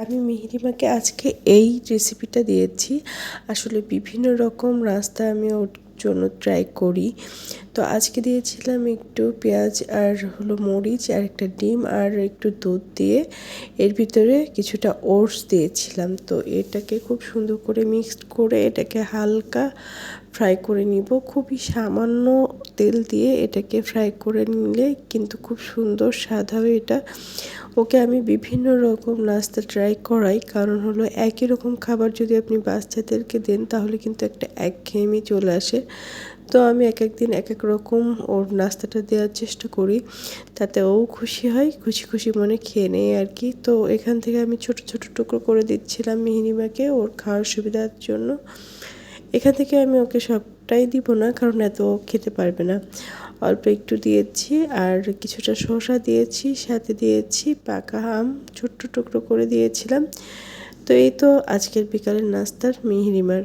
আমি মিহিরিমাকে আজকে এই রেসিপিটা দিয়েছি। আসলে বিভিন্ন রকম রাস্তা আমি জন্য ট্রাই করি। তো আজকে দিয়েছিলাম একটু পেঁয়াজ আর হলো মরিচ আর একটা ডিম আর একটু দুধ দিয়ে। এর ভিতরে কিছুটা ওটস দিয়েছিলাম। তো এটাকে খুব সুন্দর করে মিক্সড করে এটাকে হালকা ফ্রাই করে নিব। খুবই সামান্য তেল দিয়ে এটাকে ফ্রাই করে নিলে কিন্তু খুব সুন্দর স্বাদ হবে এটা। ওকে আমি বিভিন্ন রকম নাস্তা ট্রাই করাই। কারণ হলো একই রকম খাবার যদি আপনি বাচ্চাদেরকে দেন তাহলে কিন্তু একটা একঘেয়েমি চলে আসে। তো আমি এক এক দিন এক এক রকম ওর নাস্তাটা দেওয়ার চেষ্টা করি, তাতে ও খুশি হয়, খুশি খুশি মনে খেয়ে নেয় আর কি। তো এখান থেকে আমি ছোট ছোট টুকরো করে দিচ্ছিলাম মিহিনিমাকে ওর খাওয়ার সুবিধার জন্য। এখান থেকে আমি ওকে সবটাই দিব না, কারণ এত খেতে পারবে না। অল্প একটু দিয়েছি আর কিছুটা শসা দিয়েছি, সাথে দিয়েছি পাকা আম, ছোট্ট টুকরো করে দিয়েছিলাম। তো এই তো আজকের বিকালের নাস্তার মিহিরিমার